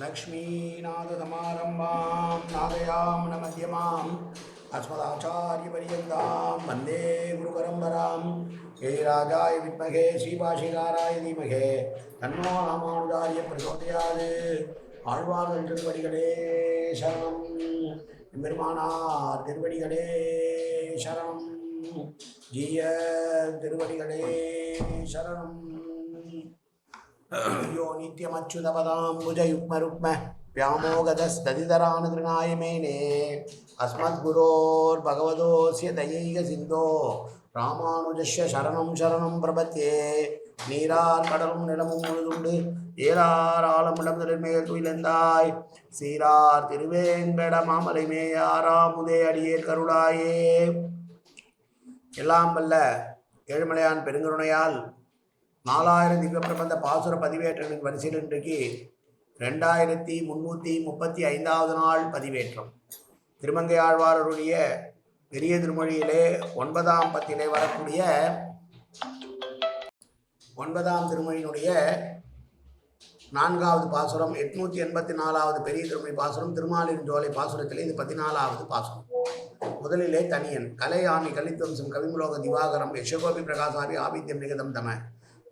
लक्ष्मीनाथसमारम्भां नादयामनमध्यमाम् अस्मदाचार्यपर्यन्तां वन्दे गुरुपरम्परां जयराजाय विद्महे श्रीभाषिकाराय धीमहे तन्नो रामानुजाय प्रचोदयात् ஆழ்வார்கள் திருவடிகளே சரணம் பெருமானார் திருவடிகளே சரணம் ஜீய திருவடிகளே சரணம் यो नित्यमच्युतपदाम्बुजयुग्मरुक्म व्यामोगतस्तदितरानुगृणाय मेने अस्मद्गुरोर्भगवतोऽस्य दयैकसिन्धो ராமானுஜஸ்ய சரணம் சரணம் பிரபத்தியே நீரார் கடலும் நிலமும் முழுதுண்டு ஏறார் ஆலமிடம் மேல் துயிலந்தாய் சீரார் திருவேங்கட மாமலை மேயாராமுதே அடியேர் கருளாயே எல்லாம் வல்ல ஏழுமலையான் பெருங்கருணையால் நாலாயிரம் திவ்ய பிரபந்த பாசுர பதிவேற்றங்களின் வரிசையில் இன்றைக்கு ரெண்டாயிரத்தி முந்நூற்றி முப்பத்தி ஐந்தாவது நாள் பதிவேற்றம். திருமங்கை ஆழ்வாரருடைய பெரிய திருமொழியிலே ஒன்பதாம் பத்திலே வரக்கூடிய ஒன்பதாம் திருமொழியினுடைய நான்காவது பாசுரம் எட்நூற்றி எண்பத்தி நாலாவது பெரிய திருமொழி பாசுரம் திருமாலின் ஜோலை பாசுரத்தில் இது பதினாலாவது பாசுரம். முதலிலே தனியன் கலை ஆமி கலித்வம்சம் கவிமுலோக திவாகரம் யசகோபி பிரகாசாபி ஆபித்யம் நிகதம் தம.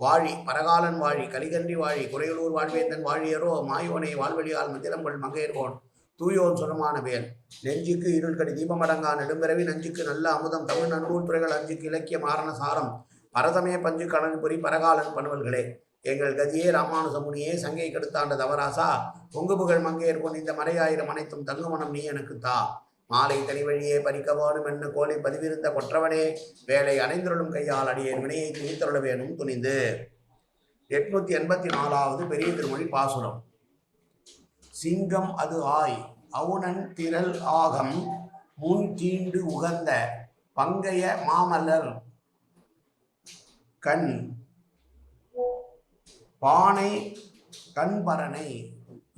வாழி பரகாலன் வாழி கலிகன்றி வாழி குறையலூர் வாழ்வேந்தன் வாழியரோ மாயோனை வாழ்வழியால் மந்திரங்கள் மங்கையர்கோன் தூயோன் சுரமான வேல். நெஞ்சுக்கு இருள்கடி தீபமடங்கா நெடும்பிறவி நஞ்சுக்கு நல்ல அமுதம் தமிழ் நன்னூல் துறைகள் அஞ்சுக்கு இலக்கிய மாரண சாரம் பரதமே பஞ்சு கணன்புரி பரகாலன் பணுவல்களே. எங்கள் கதியே ராமானுசமுனியே சங்கை கெடுத்தாண்ட தவராசா பொங்கு புகழ் மங்கையர்கோன் இந்த மறையாயிரம் அனைத்தும் தங்குமணம் நீ எனக்கு தா. மாலை தனி வழியே பறிக்க வேணும் என்ன கோலை பதிவிருந்த கொற்றவனே வேலை அணைந்தருளும் கையால் அடியேன் வினையை துணித்தருள வேணும் துணிந்து. எட்நூத்தி எண்பத்தி நாலாவது பெரிய திருமொழி பாசுரம். சிங்கம் அது ஆய் அவுணன் திரள் ஆகம் முன் தீண்டு உகந்த பங்கைய மாமல்லர் கண் பானை கண்பரனை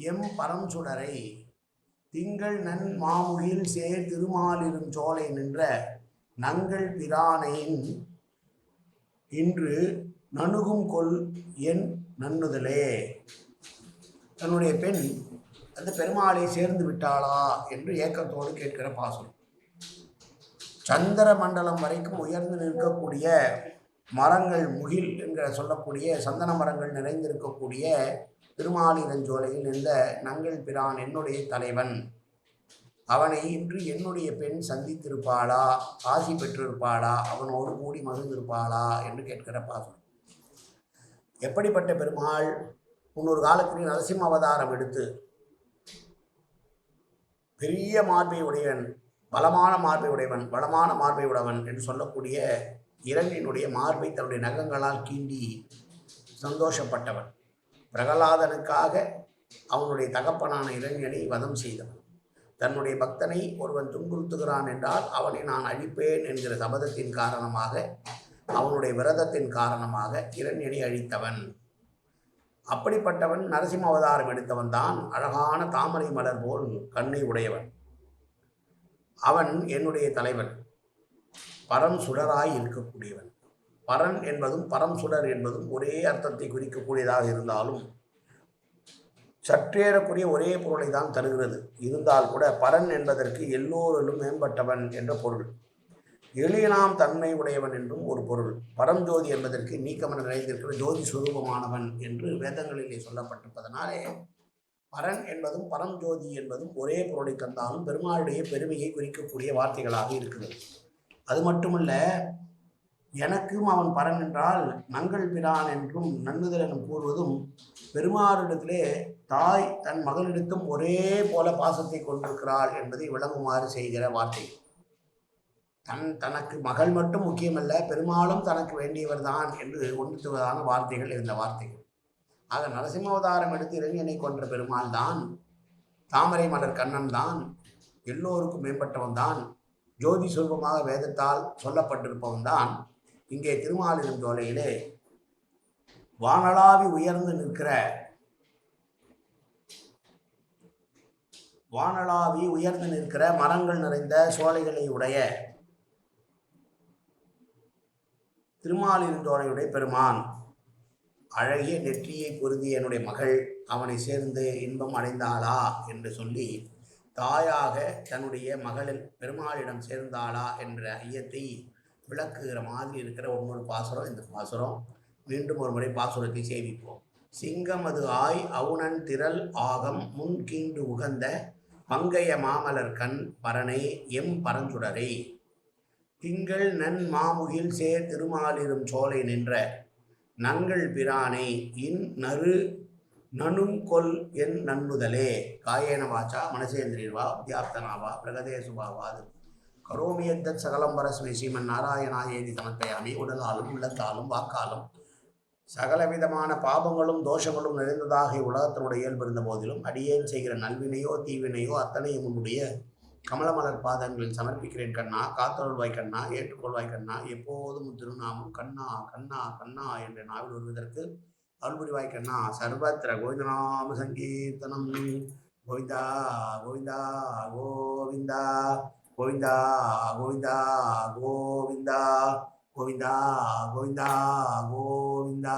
எம் பரஞ்சுடரை திங்கள் நன் மாமுகில் சேர் திருமாலிரும் சோலை நின்ற நங்கள் பிரானையின் இன்று நணுகும் கொல் என் நன்னுதலே தன்னுடைய பெண் அந்த பெருமாளை சேர்ந்து விட்டாளா என்று ஏக்கத்தோடு கேட்கிற பாசனம் சந்திர மண்டலம் வரைக்கும் உயர்ந்து நிற்கக்கூடிய மரங்கள் முகில் என்கிற சொல்லக்கூடிய சந்தன மரங்கள் நிறைந்திருக்கக்கூடிய திருமாலிரஞ்சோலையில் இருந்த நங்கள் பிரான் என்னுடைய தலைவன். அவனை இன்று என்னுடைய பெண் சந்தித்திருப்பாளா ஆசி பெற்றிருப்பாளா அவனோடு கூடி மகிழ்ந்திருப்பாளா என்று கேட்கிற பாசனம் எப்படிப்பட்ட பெருமாள்? முன்னொரு காலத்திலே நரசிம்ம அவதாரம் எடுத்து பெரிய மார்பை உடையவன் பலமான மார்பை உடையவன் வளமான மார்பை உடையவன் என்று சொல்லக்கூடிய இரண்டினுடைய மார்பை தன்னுடைய நகங்களால் கீண்டி சந்தோஷப்பட்டவன். பிரகலாதனுக்காக அவனுடைய தகப்பனான இளைஞனை வதம் செய்தவன். தன்னுடைய பக்தனை ஒருவன் துன்புறுத்துகிறான் என்றால் அவனை நான் அழிப்பேன் என்கிற சபதத்தின் காரணமாக அவனுடைய விரதத்தின் காரணமாக இரண்யனை அழித்தவன். அப்படிப்பட்டவன் நரசிம்ம அவதாரம் எடுத்தவன் தான் அழகான தாமரை மலர் போல் கண்ணை உடையவன். அவன் என்னுடைய தலைவன். பரம் சுடராய் இருக்கக்கூடியவன் பரன் என்பதும் பரம் சுடர் என்பதும் ஒரே அர்த்தத்தை குறிக்கக்கூடியதாக இருந்தாலும் சற்றேறக்குரிய ஒரே பொருளை தான் தருகிறது. இருந்தால் கூட பரன் என்பதற்கு எல்லோரிலும் மேம்பட்டவன் என்ற பொருள். எளியனாம் தன்மை உடையவன் என்றும் ஒரு பொருள். பரஞ்சோதி என்பதற்கு நீக்கமன நிறைந்திருக்கிற ஜோதி சுரூபமானவன் என்று வேதங்களிலே சொல்லப்பட்டிருப்பதனாலே பரன் என்பதும் பரஞ்சோதி என்பதும் ஒரே பொருளை தந்தாலும் பெருமாளுடைய பெருமையை குறிக்கக்கூடிய வார்த்தைகளாக இருக்கிறது. அது மட்டுமல்ல எனக்கும் அவன் பரன் என்றால் நங்கள் பிரான் என்றும் நன்னுதல் எனும் கூறுவதும் பெருமாளிடத்திலே தாய் தன் மகளிடத்தும் ஒரே போல பாசத்தை கொண்டிருக்கிறாள் என்பதை விளங்குமாறு செய்கிற வார்த்தை. தன் தனக்கு மகள் மட்டும் முக்கியமல்ல பெருமாளும் தனக்கு வேண்டியவர் தான் என்று உணர்த்துவதான வார்த்தைகள் இருந்த வார்த்தைகள். ஆக நரசிம்மாவதாரம் எடுத்து இளைஞனை கொன்ற பெருமாள் தான் தாமரை மலர் கண்ணன் தான் எல்லோருக்கும் மேம்பட்டவன் தான் ஜோதி சுரூபமாக வேதத்தால் சொல்லப்பட்டிருப்பவன் தான் இங்கே திருமாலின் தோலையிலே. வானளாவி உயர்ந்து நிற்கிற வானளாவி உயர்ந்து நிற்கிற மரங்கள் நிறைந்த சோலைகளை உடைய திருமாலிருந்தோரையுடைய பெருமான் அழகிய நெற்றியை பொருந்திய என்னுடைய மகள் அவனை சேர்ந்து இன்பம் அடைந்தாளா என்று சொல்லி தாயாக தன்னுடைய மகளின் பெருமாளிடம் சேர்ந்தாளா என்ற ஐயத்தை விளக்குகிற மாதிரி இருக்கிற ஒவ்வொரு பாசுரம் இந்த பாசுரம். மீண்டும் ஒரு முறை பாசுரத்தை சேவிப்போம் சிங்கம் அது ஆய் அவுணன் திரள் ஆகம் முன் கீண்டு உகந்த பங்கைய மாமலர் கண் பரனை எம் பரஞ்சுடரை. திங்கள் நன் மாமுகில் சேர் திருமாலிரும் சோலை நின்ற நங்கள் பிரானை இன் நறு நனுங்கொல் என் நன்முதலே காயேன வாச்சா மனசேந்திரியர்வா அத்தியாப்தனாவா பிரகதேசுபாவாது சகலம்பரஸ்மி சீமன் ஸ்ரீமன் நாராயணாயேதி சமர்ப்பயாமி உடலாலும் உள்ளத்தாலும் வாக்காலும். சகலவிதமான பாபங்களும் தோஷங்களும் நிறைந்ததாக உலகத்தினுடைய இயல்பு இருந்த போதிலும் அடியேன் செய்கிற நல்வினையோ தீவினையோ அத்தனையும் உன்னுடைய கமலமலர் பாதங்களில் சமர்ப்பிக்கிறேன் கண்ணா. காத்தொழ்வாய் கண்ணா ஏற்றுக்கொள்வாய் கண்ணா. எப்போதும் திருநாமம் கண்ணா கண்ணா கண்ணா என்ற நாவில் வருவதற்கு அருள்புரிவாய் கண்ணா சர்வத்திர கோவிந்தநாம சங்கீர்த்தனம். கோவிந்தா கோவிந்தா கோவிந்தா கோவிந்தா கோவிந்தா கோவிந்தா கோவிந்தா கோவிந்தா கோவிந்தா.